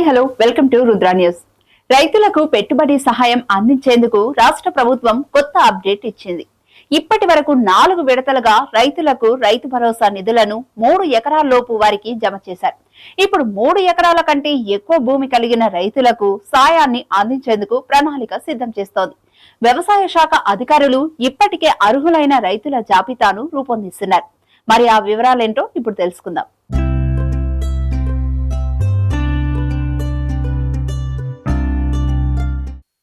Hi hello welcome to Rudra news. రైతులకు పెట్టుబడి సహాయం అందించేందుకు రాష్ట్ర ప్రభుత్వం కొత్త అప్డేట్ ఇచ్చింది. ఇప్పటి వరకు నాలుగు విడతలుగా రైతులకు రైతు భరోసా నిధులను మూడు ఎకరాల్లోపు వారికి జమ చేశారు. ఇప్పుడు మూడు ఎకరాల కంటే ఎక్కువ భూమి కలిగిన రైతులకు సాయాన్ని అందించేందుకు ప్రణాళిక సిద్ధం చేస్తోంది. వ్యవసాయ శాఖ అధికారులు ఇప్పటికే అర్హులైన రైతుల జాబితాను రూపొందిస్తున్నారు. మరి ఆ వివరాలేంటో ఇప్పుడు తెలుసుకుందాం.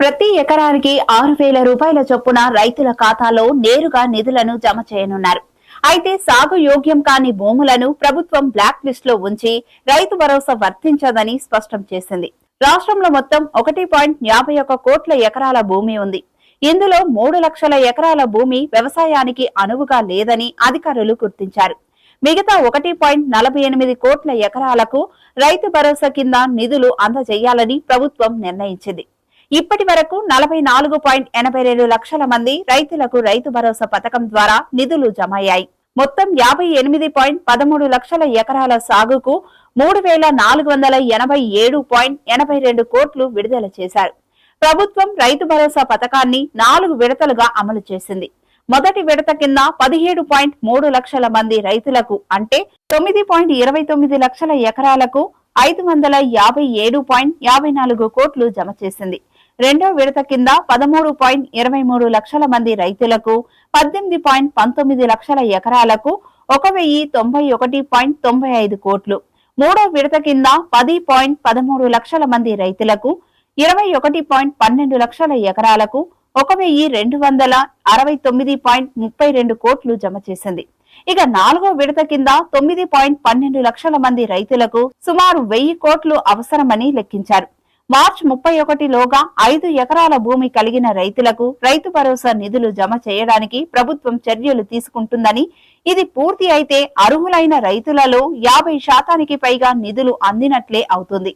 ప్రతి ఎకరానికి ఆరు వేల రూపాయల చొప్పున రైతుల ఖాతాలో నేరుగా నిధులను జమ చేయనున్నారు. అయితే సాగు యోగ్యం కాని భూములను ప్రభుత్వం బ్లాక్ లిస్ట్లో ఉంచి రైతు భరోసా వర్తించదని స్పష్టం చేసింది. రాష్ట్రంలో మొత్తం ఒకటి పాయింట్ యాభై ఒక్క కోట్ల ఎకరాల భూమి ఉంది. ఇందులో మూడు లక్షల ఎకరాల భూమి వ్యవసాయానికి అనువుగా లేదని అధికారులు గుర్తించారు. మిగతా ఒకటి పాయింట్ నలభై ఎనిమిది కోట్ల ఎకరాలకు రైతు భరోసా కింద నిధులు అందజేయాలని ప్రభుత్వం నిర్ణయించింది. ఇప్పటి వరకు నలభై నాలుగు పాయింట్ ఎనభై రెండు లక్షల మంది రైతులకు రైతు భరోసా పథకం ద్వారా నిధులు జమయ్యాయి. మొత్తం యాభై ఎనిమిది పాయింట్ పదమూడు లక్షల ఎకరాల సాగుకు మూడు వేల నాలుగు వందల ఎనభై ఏడు పాయింట్ ఎనభై రెండు కోట్లు విడుదల చేశారు. ప్రభుత్వం రైతు భరోసా పథకాన్ని నాలుగు విడతలుగా అమలు చేసింది. మొదటి విడత కింద పదిహేడు పాయింట్ మూడు లక్షల మంది రైతులకు అంటే తొమ్మిది పాయింట్ ఇరవై తొమ్మిది లక్షల ఎకరాలకు ఐదు వందల యాభై ఏడు పాయింట్ యాభై నాలుగు కోట్లు జమ చేసింది. రెండో విడత కింద పదమూడు పాయింట్ ఇరవై మూడు లక్షల మంది రైతులకు పద్దెనిమిది పాయింట్ పంతొమ్మిది లక్షల ఎకరాలకు ఒక వెయ్యి తొంభై ఒకటి పాయింట్ తొంభై ఐదు కోట్లు. మూడో విడత కింద పది పాయింట్ పదమూడు లక్షల మంది రైతులకు ఇరవై ఒకటి పాయింట్ పన్నెండు లక్షల ఎకరాలకు ఒక వెయ్యి రెండు వందల అరవై తొమ్మిది పాయింట్ ముప్పై రెండు కోట్లు జమ చేసింది. ఇక నాలుగో విడత కింద తొమ్మిది పాయింట్ పన్నెండు లక్షల మంది రైతులకు సుమారు వెయ్యి కోట్లు అవసరమని లెక్కించారు. మార్చి ముప్పై ఒకటిలోగా ఐదు ఎకరాల భూమి కలిగిన రైతులకు రైతు భరోసా నిధులు జమ చేయడానికి ప్రభుత్వం చర్యలు తీసుకుంటుందని ఇది పూర్తి అయితే అర్హులైన రైతులలో యాభై శాతానికి పైగా నిధులు అందినట్లే అవుతుంది.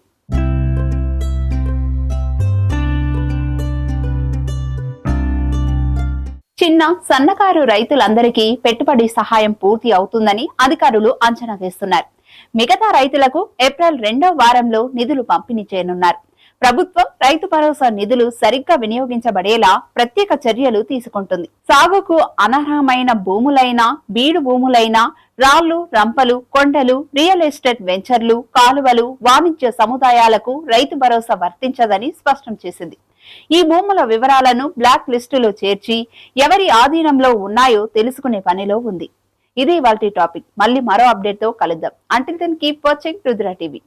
చిన్న సన్నకారు రైతులందరికీ పెట్టుబడి సహాయం పూర్తి అవుతుందని అధికారులు అంచనా వేస్తున్నారు. మిగతా రైతులకు ఏప్రిల్ రెండో వారంలో నిధులు పంపిణీ చేయనున్నారు. ప్రభుత్వం రైతు భరోసా నిధులు సరిగ్గా వినియోగించబడేలా ప్రత్యేక చర్యలు తీసుకుంటుంది. సాగుకు అనర్హమైన భూములైన బీడు భూములైన రాళ్ళు రంపలు కొండలు రియల్ ఎస్టేట్ వెంచర్లు కాలువలు వాణిజ్య సముదాయాలకు రైతు భరోసా వర్తించదని స్పష్టం చేసింది. ఈ భూముల వివరాలను బ్లాక్ లిస్టులో చేర్చి ఎవరి ఆధీనంలో ఉన్నాయో తెలుసుకునే పనిలో ఉంది. ఇది వాటి టాపిక్. మళ్ళీ మరో అప్డేట్తో కలుద్దాం until then keep watching Rudra TV